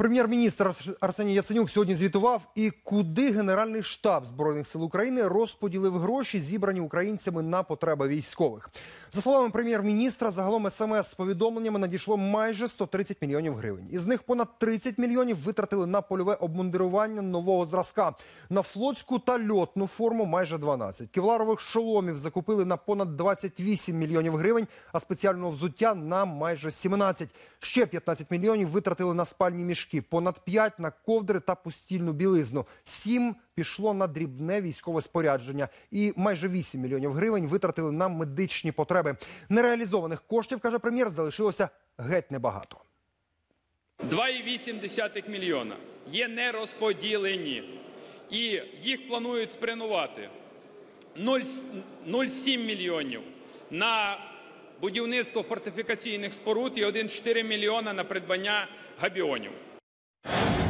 Прем'єр-міністр Арс- Арсеній Яценюк сьогодні звітував і куди Генеральний штаб збройних сил України розподілив гроші, зібрані українцями на потреби військових. За словами прем'єр-міністра, загалом смс з повідомленнями надійшло майже 130 мільйонів гривень. Із них понад 30 мільйонів витратили на польове обмундирування нового зразка, на флотську та льотну форму майже 12. Кевларових шоломів закупили на понад 28 мільйонів гривень, а спеціального взуття на майже 17. Ще 15 мільйонів витратили на спальні мішки, понад 5 на ковдри та постільну білизну. 7 пішло на дрібне військове спорядження і майже 8 мільйонів гривень витратили на медичні потреби. Нереалізованих коштів, каже прем'єр, залишилося геть небагато. 2,8 мільйона є нерозподілені, і їх планують спрямувати 0,7 мільйонів на будівництво фортифікаційних споруд і 1,4 мільйона на придбання габіонів.